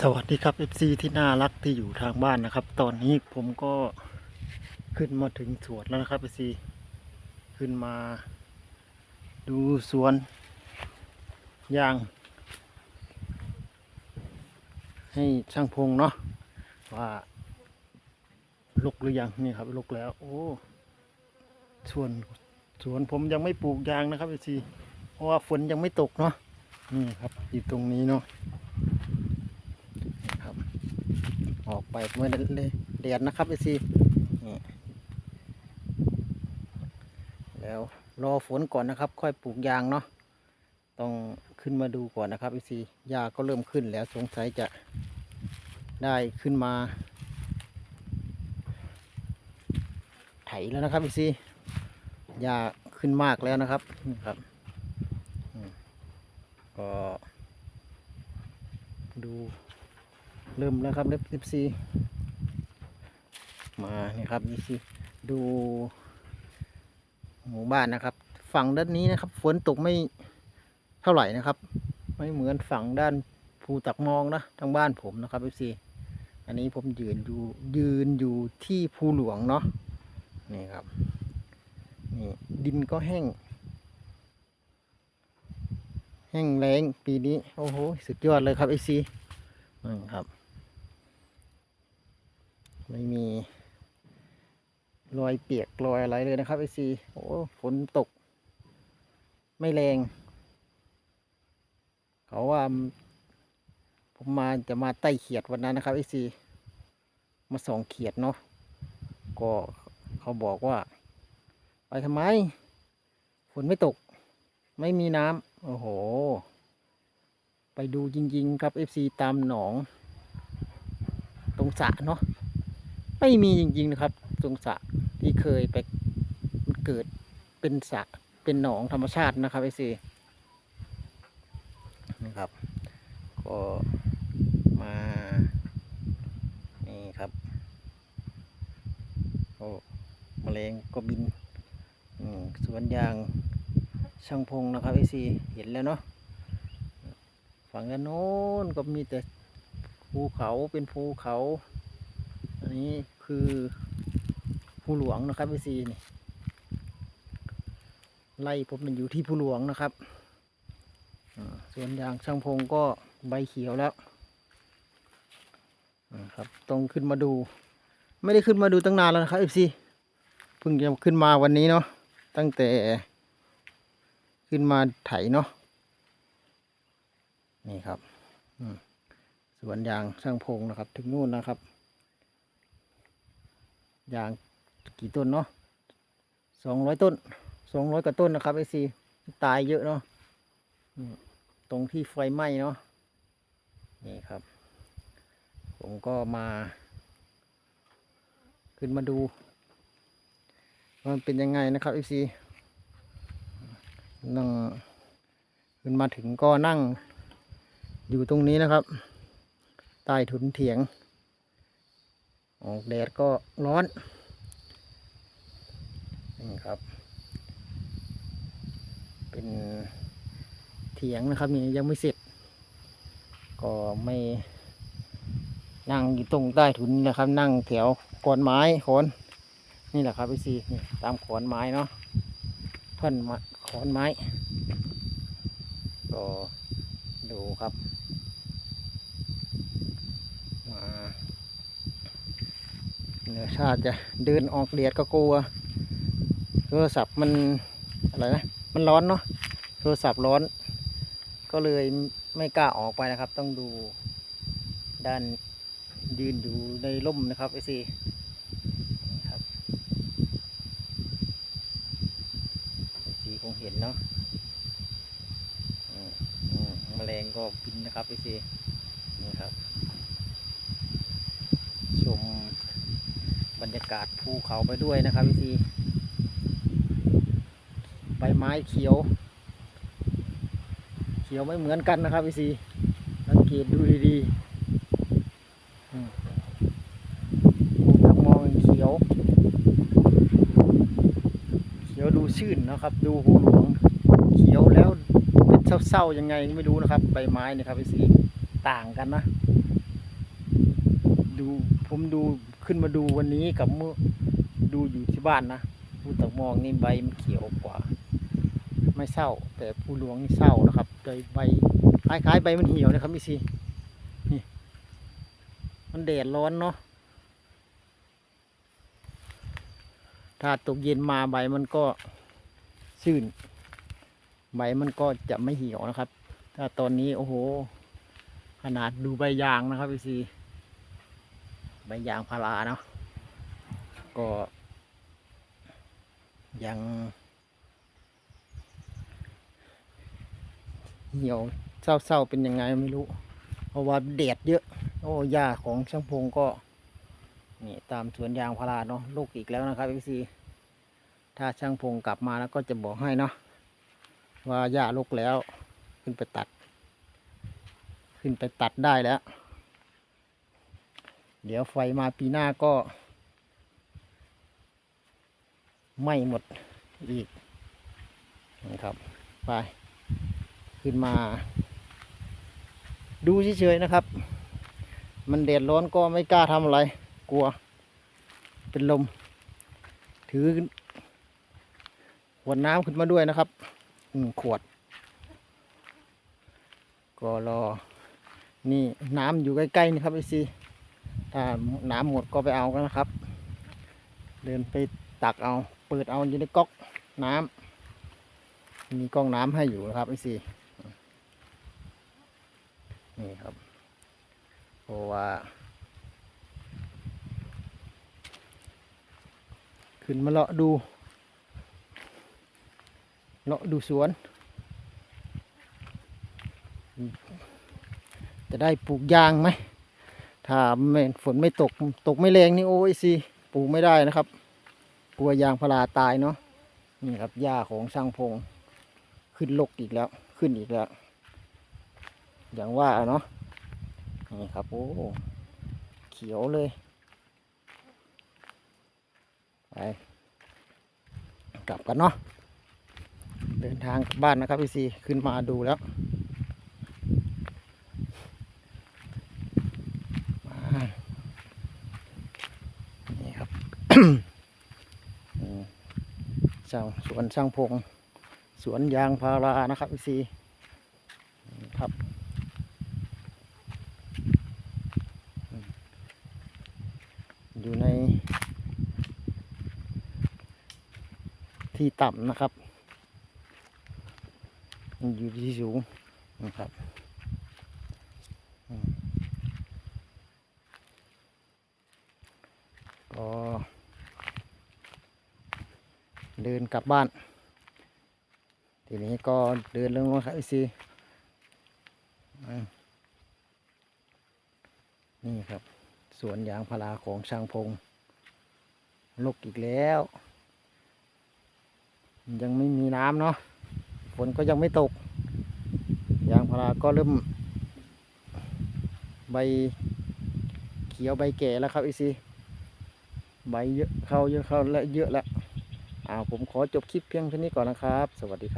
สวัสดีครับ FC ที่น่ารักที่อยู่ทางบ้านนะครับ ตอนนี้ผมก็ขึ้นมาถึงสวนแล้วนะครับ FC ขึ้นมาดูสวนยาง ให้ช่างพงเนาะว่าลุกหรือยังนี่ครับลุกแล้ว โอ้ส่วนสวนผมยังไม่ปลูกยางนะครับ FC เพราะว่าฝนยังไม่ตกเนาะนี่ครับอยู่ตรงนี้เนาะ ครับ ออกไปเมื่อเลยเดียดนะครับไอซีนี่แล้วรอฝนก่อนนะครับ ค่อยปลูกยางเนาะต้องขึ้นมาดูก่อนนะครับไอซียาก็เริ่มขึ้นแล้วสงสัยจะได้ขึ้นมา ไถแล้วนะครับไอซียาขึ้นมากแล้วนะครับนี่ครับก็ดู เริ่มแล้วครับเล็บสิบซีมานี่ครับนี่สิดูหมู่บ้านนะครับ ฝั่งด้านนี้นะครับ ฝนตกไม่เท่าไหร่นะครับ ไม่เหมือนฝั่งด้านภูตักมองนะทางบ้านผมนะครับเอฟซีอันนี้ผมยืนอยู่ยืนอยู่ที่ภูหลวงเนาะนี่ครับนี่ดินก็แห้ง แห้งแล้งปีนี้ โอ้โห สุดยอดเลยครับเอฟซีนี่ครับ ไม่มีรอยเปียกรอยอะไรเลยนะครับไอซีโอ้ฝนตก ไม่แรง เขาว่าผมมาจะมาไต่เขียดวันนั้นนะครับไอซีมาส่องเขียดเนาะก็เขาบอกว่า ไปทำไมฝนไม่ตก ไม่มีน้ำโอ้โห ไปดูจริง ๆ ครับ FC ตามหนอง ตรงสระเนาะ ไม่มีจริงๆนะครับ ตรงสระที่เคยไปมันเกิดเป็นสระเป็นหนองธรรมชาตินะครับ FC นะครับ ก็มานี่ครับโอ้มแมลงก็บินสวนยางช่างพงนะครับ FC เห็นแล้วเนาะฝั่งด้านโน้นก็มีแต่ภูเขาเป็นภูเขา อันนี้ คือภูหลวงนะครับพี่ซีนี่ไล่ผมมันอยู่ที่ภูหลวงนะครับส่วนยางช่างพงก็ใบเขียวแล้วครับต้องขึ้นมาดู ไม่ได้ขึ้นมาดูตั้งนานแล้วนะครับเอฟซีเพิ่งจะขึ้นมาวันนี้เนาะตั้งแต่ขึ้นมาไถเนาะนี่ครับสวนยางช่างพงนะครับ ถึงนู่นนะครับ อย่างกี่ต้นเนาะสองร้อยต้นสองร้อยกว่าต้นนะครับไอซีตายเยอะเนาะตรงที่ไฟไหม้เนาะนี่ครับ ผมก็มา ขึ้นมาดูมันเป็นยังไงนะครับไอซีนั่งขึ้นมาถึงก็นั่ง อยู่ตรงนี้นะครับ ใต้ถุนเถียง ออกแดดก็ร้อนนี่ครับ เป็นเถียงนะครับนี่ยังไม่เสร็จ ก็ไม่นั่งอยู่ตรงใต้ถุนนะครับ นั่งแถวขอนไม้ขอนนี่แหละครับพี่ซีนี่ตามขอนไม้เนาะท่อนขอนไม้ ก็ดูครับ มา เนื้อชาติจะเดินออกเดียดก็กลัว โทรศัพท์มันอะไรนะ มันร้อนเนาะ โทรศัพท์ร้อน ก็เลยไม่กล้าออกไปนะครับ ต้องดูด้านยืนอยู่ในร่มนะครับไอซีครับไอซีคงเห็นเนาะแมลงก็บินนะครับไอซีนี่ครับ ชม บรรยากาศภูเขาไปด้วยนะครับพี่ซีใบไม้เขียว เขียวไม่เหมือนกันนะครับพี่ซีสังเกตดูดีๆอืมภูมองเขียว เขียวดูชื่นนะครับ ดูหูหลวง เขียวแล้วเป็นเศร้าๆยังไงไม่รู้นะครับ ใบไม้เนะครับพี่ซีต่างกันนะ ดูผมดู ขึ้นมาดูวันนี้กับเมื่อดูอยู่ที่บ้านนะผู้ตกมองนี่ใบมันเขียวกว่า ไม่เศร้า แต่ผู้หลวงนี่เศร้านะครับโดยใบคล้ายๆใบมันเหี่ยวนะครับพี่ซีนี่ มันแดดร้อนเนาะถ้าตกเย็นมาใบมันก็ชื้นใบมันก็จะไม่เหี่ยวนะครับ ถ้าตอนนี้โอ้โห ขนาดดูใบยางนะครับพี่ซี ใบยางพาราเนาะก็ ยังเหี่ยวเศร้าๆเป็นยังไงไม่รู้ เพราะว่าแดดเยอะ โอ้หญ้าของช่างพงก็นี่ตามสวนยางพาราเนาะลูกอีกแล้วนะครับพี่ซีถ้าช่างพงกลับมาแล้วก็จะบอกให้เนาะว่าหญ้าลกแล้ว ขึ้นไปตัด ขึ้นไปตัดได้แล้ว เดี๋ยวไฟมาปีหน้าก็ไหม้หมดอีกนะครับไปขึ้นมา ดูเฉยๆนะครับ มันแดดร้อนก็ไม่กล้าทำอะไร กลัว เป็นลม ถือขวดน้ำขึ้นมาด้วยนะครับหนึ่งขวด ก็รอ นี่น้ำอยู่ใกล้ๆนี่ครับไอซี ถ้าน้ำหมดก็ไปเอากันนะครับ เดินไปตักเอา เปิดเอาอยู่ในก๊อกน้ำมีก๊อกน้ำให้อยู่นะครับไอซีนี่ครับเพราะว่า ขึ้นมาเลาะดูเลาะดูสวน จะได้ปลูกยางไหม ถ้าไม่ฝนไม่ตกตกไม่แรงนี่โอ้ยสิปลูกไม่ได้นะครับ กลัวยางพาราตายเนาะนี่ครับหญ้าของช่างพงขึ้นลกอีกแล้ว ขึ้นอีกแล้ว อย่างว่าเนาะนี่ครับโอ้เขียวเลยไปกลับกันเนาะเดินทางกลับบ้านนะครับพี่ซีขึ้นมาดูแล้ว มานี่ ครับอืมช่างสวนช่างพง สวนยางพารานะครับพี่ซีนะครับอยู่ใน ที่ต่ำนะครับ อยู่ที่สูงนะครับอืมก็ เดินกลับบ้าน ทีนี้ก็เดินเรื่องรถครับไอซีนี่ครับ สวนยางพาราของช่างพงลกอีกแล้ว ยังไม่มีน้ำเนาะฝนก็ยังไม่ตก ยางพาราก็เริ่ม ใบเขียวใบแก่แล้วครับอีซีใบเยอะเข้าเยอะเข้าและเยอะแล้ว อ่าผมขอจบคลิปเพียงเท่านี้ก่อนนะครับ สวัสดีครับ